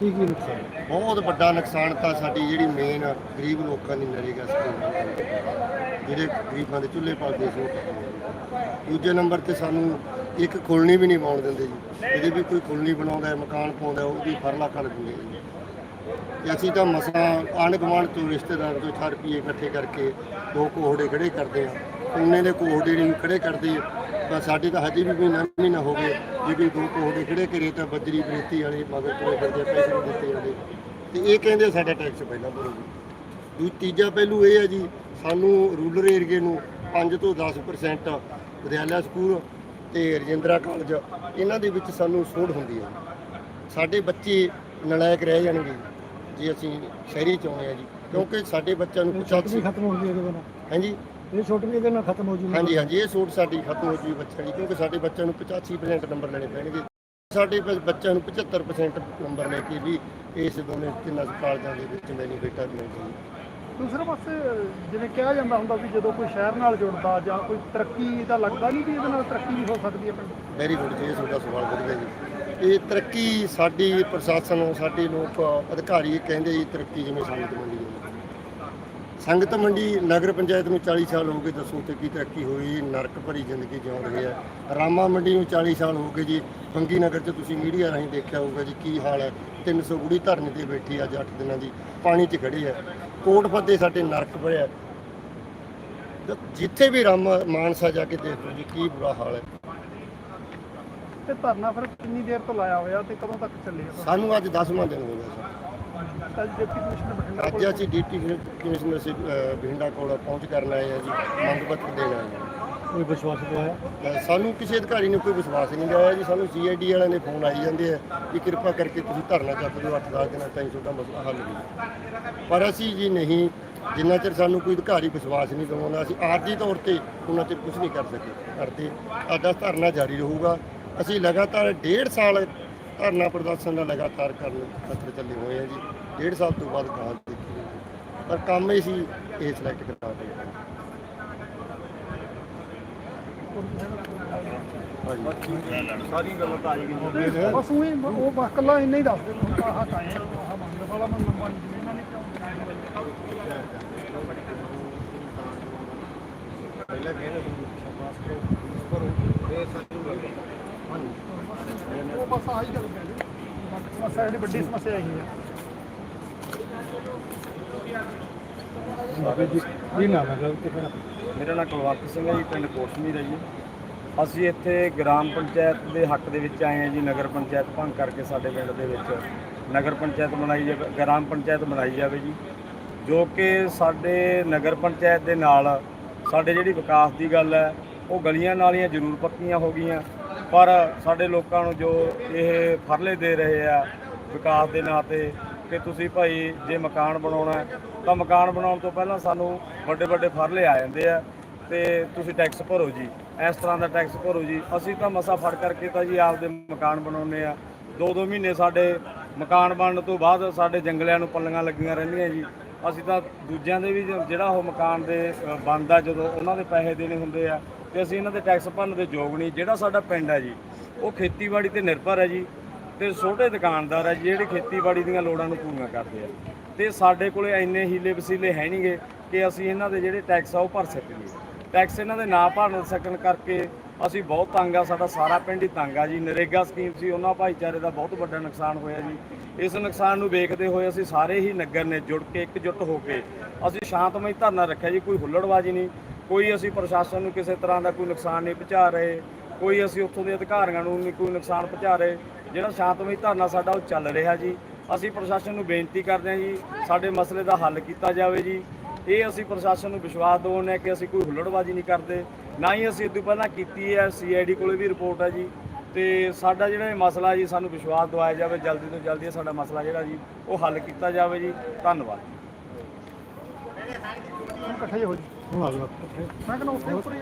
ਕੀ ਕੀ ਨੁਕਸਾਨ? ਬਹੁਤ ਵੱਡਾ ਨੁਕਸਾਨ ਤਾਂ ਸਾਡੀ ਜਿਹੜੀ ਮੇਨ ਗਰੀਬ ਲੋਕਾਂ ਦੀ ਨਰੇਗਾ ਸਕੀਮ ਹੈ। ਜਿਹੜੇ ਗਰੀਬਾਂ ਦੇ ਚੁੱਲ੍ਹੇ ਪਲਦੇ ਸੀ। ਉਹ ਟੁੱਟ ਦੂਜੇ ਨੰਬਰ ਤੇ ਸਾਨੂੰ ਇੱਕ ਖੁਲਣੀ ਵੀ ਨਹੀਂ ਪਾਉਣ ਦਿੰਦੇ ਜੀ। ਇਹਦੇ ਵੀ ਕੋਈ ਖੁਲਣੀ ਬਣਾਉਂਦਾ ਹੈ, ਮਕਾਨ ਪਾਉਂਦਾ ਹੈ, ਉਹਦੀ ਫਰਲਾ ਕੱਢ ਦਿੰਦੇ ਜੀ। ਤੇ ਅਸੀਂ ਤਾਂ ਮਸਾਂ ਆਂਢ ਗੁਆਂਢ ਤੋਂ ਰਿਸ਼ਤੇਦਾਰ ਤੋਂ 4 ਰੁਪਏ ਇਕੱਠੇ ਕਰਕੇ ਦੋ ਕੋਹੜੇ ਖੜੇ ਕਰਦੇ ਆ ਉਹਨੇ ਦੇ ਨਹੀਂ ਖੜੇ ਕਰਦੇ ਤਾਂ ਸਾਡੇ ਤਾਂ ਹਜੇ ਵੀ ਮਹੀਨਾ ਮਹੀਨਾ ਹੋ ਗਏ ਜੇ ਕੋਈ ਦੋ ਕੋਹੜੇ ਖੜੇ ਕਰੇ ਤਾਂ ਬੱਜਰੀ ਬਰੇਤੀ ਵਾਲੇ ਮਗਰ ਤੁਰੇ ਫਿਰਦੇ ਪੈਸੇ ਨਹੀਂ ਦਿੱਤੇ ਜਾਂਦੇ। ਤੇ ਇਹ ਕਹਿੰਦੇ ਸਾਡਾ ਟੈਕਸ ਪਹਿਲਾਂ ਭਰੋ ਜੀ। ਦੂ ਤੀਜਾ ਪਹਿਲੂ ਇਹ ਹੈ ਜੀ ਸਾਨੂੰ ਰੂਰਲ ਏਰੀਏ ਨੂੰ 5 ਤੋਂ 10% ਵਿਦਿਆਲਿਆ ਸਕੂਲ ਤੇ ਰਜਿੰਦਰਾ ਕਾਲਜ ਇਹਨਾਂ ਦੇ ਵਿੱਚ ਸਾਨੂੰ ਸੋਧ ਹੁੰਦੀ ਹੈ ਸਾਡੇ ਬੱਚੇ ਨਲਾਇਕ ਰਹਿ ਜਾਣਗੇ ਜੇ। ਅਸੀਂ ਸ਼ਹਿਰੀ ਚ ਆਉਂਦੇ ਆ ਜੀ ਕਿਉਂਕਿ ਸਾਡੇ ਬੱਚਿਆਂ ਨੂੰ 85 ਖਤਮ ਹੋ ਗਈ ਇਹਦੇ ਨਾਲ ਹਾਂਜੀ। ਇਹ ਛੋਟ ਵੀ ਇਹਦੇ ਨਾਲ ਖਤਮ ਹੋ ਜੂਗੀ। ਹਾਂਜੀ ਹਾਂਜੀ ਇਹ ਸੋਟ ਸਾਡੀ ਖਤਮ ਹੋ ਜੂਗੀ ਬੱਚਿਆਂ ਦੀ ਕਿਉਂਕਿ ਸਾਡੇ ਬੱਚਿਆਂ ਨੂੰ 85% ਨੰਬਰ ਲੈਣੇ ਪੈਣਗੇ। ਸਾਡੇ ਬੱਚਿਆਂ ਨੂੰ 75% ਨੰਬਰ ਲੈ ਕੇ ਵੀ ਇਸ ਦੋਨੇ ਤਿੰਨਾਂ ਕਾਲਜਾਂ ਦੇ ਵਿੱਚ ਬੈਨੀਫਿਟ ਆ ਮਿਲਦੀ ਦੂਸਰੇ ਪਾਸੇ ਜਿਵੇਂ ਕਿਹਾ ਜਾਂਦਾ ਹੁੰਦਾ ਵੀ ਜਦੋਂ ਕੋਈ ਸ਼ਹਿਰ ਨਾਲ ਜੁੜਦਾ ਜਾਂ ਕੋਈ ਤਰੱਕੀ ਦਾ ਲੱਗਦਾ ਨਹੀਂ ਵੀ ਇਹਦੇ ਨਾਲ ਤਰੱਕੀ ਵੀ ਹੋ ਸਕਦੀ ਹੈ ਵੈਰੀ ਗੁੱਡ ਜੀ ਇਹ ਤੁਹਾਡਾ ਸਵਾਲ ਵਧੀਆ ਜੀ। ਇਹ ਤਰੱਕੀ ਸਾਡੀ ਪ੍ਰਸ਼ਾਸਨ ਸਾਡੇ ਲੋਕ ਅਧਿਕਾਰੀ ਕਹਿੰਦੇ ਜੀ ਤਰੱਕੀ ਜਿਵੇਂ ਸੰਗਤ ਮੰਡੀ ਹੈ। ਸੰਗਤ ਮੰਡੀ ਨਗਰ ਪੰਚਾਇਤ ਨੂੰ 40 ਸਾਲ ਹੋ ਗਏ ਦੱਸੋ ਤੇ ਕੀ ਤਰੱਕੀ ਹੋਈ ਨਰਕ ਭਰੀ ਜ਼ਿੰਦਗੀ ਜਿਉਂ ਰਹੇ ਆ ਰਾਮਾ ਮੰਡੀ ਨੂੰ 40 ਸਾਲ ਹੋ ਗਏ ਜੀ ਬੰਗੀ ਨਗਰ 'ਚ ਤੁਸੀਂ ਮੀਡੀਆ ਰਾਹੀਂ ਦੇਖਿਆ ਹੋਊਗਾ ਜੀ ਕੀ ਹਾਲ ਹੈ। 300 ਗੁੜੀ ਧਰਨੇ ਤੇ ਬੈਠੀ ਅੱਜ 8 ਦਿਨਾਂ ਦੀ ਪਾਣੀ 'ਚ ਖੜੀ ਹੈ। ਕੋਟ ਫੱਤੇ ਸਾਡੇ ਨਰਕ ਭਰਿਆ ਜਿੱਥੇ ਵੀ ਰਾਮਾ ਮਾਨਸਾ ਜਾ ਕੇ ਦੇਖ ਜੀ ਕੀ ਬੁਰਾ ਹਾਲ ਹੈ। ਤੇ ਧਰਨਾ ਫਿਰ ਕਿੰਨੀ ਦੇਰ ਤੋਂ ਲਾਇਆ ਹੋਇਆ ਤੇ ਕਦੋਂ ਤੱਕ ਚੱਲੇਗਾ ਸਾਨੂੰ ਅੱਜ 10ਵਾਂ ਦਿਨ ਹੋ ਗਿਆ ਸੀ ਅੱਜ ਡਿਪਟੀ ਕਮਿਸ਼ਨਰ ਬਠਿੰਡਾ ਅੱਜ ਅਸੀਂ ਡੀਟੀ ਕਮਿਸ਼ਨਰ ਸੇ ਬਠਿੰਡਾ ਕੋਲ ਪਹੁੰਚ ਕਰਨ ਆਏ ਆ ਜੀ ਮੰਗ ਪੱਤਰ ਦੇਣ ਆਏ ਹਾਂ। ਕੋਈ ਵਿਸ਼ਵਾਸ ਦਵਾਇਆ ਸਾਨੂੰ ਕਿਸੇ ਅਧਿਕਾਰੀ ਨੇ ਕੋਈ ਵਿਸ਼ਵਾਸ ਨਹੀਂ ਦਿਵਾਇਆ ਜੀ ਸਾਨੂੰ ਸੀਆਈਡੀ ਵਾਲਿਆਂ ਦੇ ਫੋਨ ਆਈ ਜਾਂਦੇ ਆ ਕਿ ਕਿਰਪਾ ਕਰਕੇ ਤੁਸੀਂ ਧਰਨਾ ਚੱਕ ਦਿਓ 8-10 ਦਿਨਾਂ ਤਾਈਂ ਤੁਹਾਡਾ ਮਸਲਾ ਹੱਲ ਹੋ ਪਰ ਅਸੀਂ ਜੀ ਨਹੀਂ ਜਿੰਨਾ ਚਿਰ ਸਾਨੂੰ ਕੋਈ ਅਧਿਕਾਰੀ ਵਿਸ਼ਵਾਸ ਨਹੀਂ ਦਿਵਾਉਂਦਾ ਅਸੀਂ ਆਰਜੀ ਤੌਰ ਤੇ ਉਹਨਾਂ ਚਿਰ ਕੁਝ ਨਹੀਂ ਕਰ ਸਕੇ। ਕਰਦੇ ਸਾਡਾ ਧਰਨਾ ਜਾਰੀ ਰਹੂਗਾ। ਅਸੀਂ ਲਗਾਤਾਰ ਡੇਢ ਸਾਲ ਧਰਨਾ ਪ੍ਰਦਰਸ਼ਨ ਦਾ ਲਗਾਤਾਰ ਕਰਨ ਖਤਰੇ ਚੱਲੇ ਹੋਏ ਆ ਜੀ। ਡੇਢ ਸਾਲ ਤੋਂ ਬਾਅਦ ਗਾਂ ਦੇਖੀ। ਪਰ ਕੰਮ ਹੀ ਸੀ ਇਹ ਸਿਲੈਕਟ ਕਰਾ ਹਾਂਜੀ ਸਾਰੀ ਗੱਲ ਤਾਂ ਆਈ ਗਈ ਬਸ ਉਹੀ ਉਹ ਬਸ ਇਕੱਲਾ ਇੰਨਾ ਹੀ ਦੱਸ ਦੇ ਆਹ ਕਾਇਆ ਆਹ ਮੰਗਲ ਵਾਲਾ ਮੈਂ ਲੰਬਾ ਨਹੀਂ ਜਿਵੇਂ ਇਹਨਾਂ ਨੇ ਕਿਉਂ ਬਣਾਇਆ ਪਹਿਲਾਂ ਕਹਿੰਦੇ ਸੀ ਸ਼ਾਬਾਸ਼ ਕਰੋ ਕਰੋ ਇਹ ਉਹ ਬਸ ਆਹੀ ਗੱਲ ਕਹਿੰਦੇ ਬਾਕੀ ਸਮੱਸਿਆ ਜਿਹੜੀ ਵੱਡੀ ਸਮੱਸਿਆ ਇਹੀ ਹੈ ਬਾਬੇ ਜੀ ਕੀ ਨਾਮ ਹੈ ਗੱਲ ਤੇ ਫਿਰ ਮੇਰਾ ਨਾਮ ਕੁਲਵੰਤ ਸਿੰਘ ਹੈ ਜੀ ਪਿੰਡ ਕੋਟਮੀਰ ਹੈ ਜੀ। ਅਸੀਂ ਇੱਥੇ ਗ੍ਰਾਮ ਪੰਚਾਇਤ ਦੇ ਹੱਕ ਦੇ ਵਿੱਚ ਆਏ ਹਾਂ ਜੀ ਨਗਰ ਪੰਚਾਇਤ ਭੰਗ ਕਰਕੇ ਸਾਡੇ ਪਿੰਡ ਦੇ ਵਿੱਚ। ਨਗਰ ਪੰਚਾਇਤ ਬਣਾਈ ਜਾਵੇ ਗ੍ਰਾਮ ਪੰਚਾਇਤ ਬਣਾਈ ਜਾਵੇ ਜੀ। ਜੋ ਕਿ ਸਾਡੇ ਨਗਰ ਪੰਚਾਇਤ ਦੇ ਨਾਲ ਸਾਡੇ ਜਿਹੜੀ ਵਿਕਾਸ ਦੀ ਗੱਲ ਹੈ ਉਹ ਗਲੀਆਂ ਨਾਲੀਆਂ ਜ਼ਰੂਰ ਪੱਕੀਆਂ ਹੋ ਗਈਆਂ। ਪਰ ਸਾਡੇ ਲੋਕਾਂ ਨੂੰ ਜੋ ਇਹ ਫਰਲੇ ਦੇ ਰਹੇ ਆ ਵਿਕਾਸ ਦੇ ਨਾਂ ਤੇ ਕਿ ਤੁਸੀਂ ਭਾਈ ਜੇ ਮਕਾਨ ਬਣਾਉਣਾ ਤਾਂ ਮਕਾਨ ਬਣਾਉਣ ਤੋਂ ਪਹਿਲਾਂ ਸਾਨੂੰ ਵੱਡੇ ਵੱਡੇ ਫਰਲੇ ਆ ਜਾਂਦੇ ਆ ਤੇ ਤੁਸੀਂ ਟੈਕਸ ਭਰੋ ਜੀ। ਇਸ ਤਰ੍ਹਾਂ ਦਾ ਟੈਕਸ ਭਰੋ ਜੀ। ਅਸੀਂ ਤਾਂ ਮਸਾ ਫੜ ਕਰਕੇ ਤਾਂ ਜੀ ਆਪਦੇ ਮਕਾਨ ਬਣਾਉਂਦੇ ਆ। ਦੋ ਦੋ ਮਹੀਨੇ ਸਾਡੇ ਮਕਾਨ ਬਣਨ ਤੋਂ ਬਾਅਦ ਸਾਡੇ ਜੰਗਲਿਆਂ ਨੂੰ ਪੱਲੀਆਂ ਲੱਗੀਆਂ ਰਹਿੰਦੀਆਂ ਜੀ। ਅਸੀਂ ਤਾਂ ਦੂਜਿਆਂ ਦੇ ਵੀ ਜਿਹੜਾ ਉਹ ਮਕਾਨ ਦੇ ਬਣਦਾ ਜਦੋਂ ਉਹਨਾਂ ਦੇ ਪੈਸੇ ਦੇਣੇ ਹੁੰਦੇ ਆ। ਤੇ ਅਸੀਂ ਇਹਨਾਂ ਦੇ ਟੈਕਸ ਭਰਨ ਦੇ ਯੋਗ ਨਹੀਂ। ਜਿਹੜਾ ਸਾਡਾ ਪਿੰਡ ਹੈ ਜੀ, ਉਹ ਖੇਤੀਬਾੜੀ ਤੇ ਨਿਰਭਰ ਹੈ ਜੀ ਤੇ ਛੋਟੇ ਦੁਕਾਨਦਾਰ ਹੈ ਜਿਹੜੇ ਖੇਤੀਬਾੜੀ ਦੀਆਂ ਲੋੜਾਂ ਨੂੰ ਪੂਰੀਆਂ ਕਰਦੇ ਆ। ਤੇ ਸਾਡੇ ਕੋਲੇ ਇੰਨੇ ਹੀਲੇ ਵਸੀਲੇ ਹੈ ਨਹੀਂਗੇ ਕਿ ਅਸੀਂ ਇਹਨਾਂ ਦੇ ਜਿਹੜੇ ਟੈਕਸ ਆ ਉਹ ਭਰ ਸਕੀਏ। ਟੈਕਸ ਇਹਨਾਂ ਦੇ ਨਾ ਭਰਨ ਸਕਣ ਕਰਕੇ ਅਸੀਂ ਬਹੁਤ ਤੰਗ ਆ, ਸਾਡਾ ਸਾਰਾ ਪਿੰਡ ਹੀ ਤੰਗ ਆ ਜੀ। ਨਰੇਗਾ ਸਕੀਮ ਸੀ, ਉਹਨਾਂ ਭਾਈਚਾਰੇ ਦਾ ਬਹੁਤ ਵੱਡਾ ਨੁਕਸਾਨ ਹੋਇਆ ਜੀ। ਇਸ ਨੁਕਸਾਨ ਨੂੰ ਵੇਖਦੇ ਹੋਏ ਅਸੀਂ ਸਾਰੇ ਹੀ ਨਗਰ ਨੇ ਜੁੜ ਕੇ ਇਕਜੁੱਟ ਹੋ ਕੇ ਅਸੀਂ ਸ਼ਾਂਤਮਈ ਧਰਨਾ ਰੱਖਿਆ ਜੀ, ਕੋਈ ਹੁੱਲੜਬਾਜ਼ੀ ਨਹੀਂ। ਕੋਈ ਅਸੀਂ ਪ੍ਰਸ਼ਾਸਨ ਨੂੰ ਕਿਸੇ ਤਰ੍ਹਾਂ ਦਾ ਕੋਈ ਨੁਕਸਾਨ ਨਹੀਂ ਪਹੁੰਚਾ ਰਹੇ, ਕੋਈ ਅਸੀਂ ਉੱਥੋਂ ਦੇ ਅਧਿਕਾਰੀਆਂ ਨੂੰ ਨਹੀਂ ਕੋਈ ਨੁਕਸਾਨ ਪਹੁੰਚਾ ਰਹੇ, ਜਿਹੜਾ ਸ਼ਾਂਤਮਈ ਧਰਨਾ ਸਾਡਾ ਉਹ ਚੱਲ ਰਿਹਾ ਜੀ। ਅਸੀਂ ਪ੍ਰਸ਼ਾਸਨ ਨੂੰ ਬੇਨਤੀ ਕਰਦੇ ਹਾਂ ਜੀ, ਸਾਡੇ ਮਸਲੇ ਦਾ ਹੱਲ ਕੀਤਾ ਜਾਵੇ ਜੀ। ਇਹ ਅਸੀਂ ਪ੍ਰਸ਼ਾਸਨ ਨੂੰ ਵਿਸ਼ਵਾਸ ਦਿਵਾਉਂਦੇ ਹਾਂ ਕਿ ਅਸੀਂ ਕੋਈ ਹੁੱਲੜਬਾਜ਼ੀ ਨਹੀਂ ਕਰਦੇ, ਨਾ ਹੀ ਅਸੀਂ ਇਹ ਤੋਂ ਪਹਿਲਾਂ ਕੀਤੀ ਹੈ ਸੀਆਈਡੀ ਕੋਲੇ ਵੀ ਰਿਪੋਰਟ ਹੈ ਜੀ। ਤੇ ਸਾਡਾ ਜਿਹੜਾ ਇਹ ਮਸਲਾ ਜੀ, ਸਾਨੂੰ ਵਿਸ਼ਵਾਸ ਦਿਵਾਇਆ ਜਾਵੇ, ਜਲਦੀ ਤੋਂ ਜਲਦੀ ਇਹ ਸਾਡਾ ਮਸਲਾ ਜਿਹੜਾ ਜੀ, ਉਹ ਹੱਲ ਕੀਤਾ ਜਾਵੇ ਜੀ। ਧੰਨਵਾਦ। ਇਕੱਠੇ ਹੋ ਜੀ। ਹੁਣ ਆ ਜਾਓ। ਮੈਂ ਕਹਿੰਦਾ ਉੱਥੇ ਉੱਪਰ ਹੀ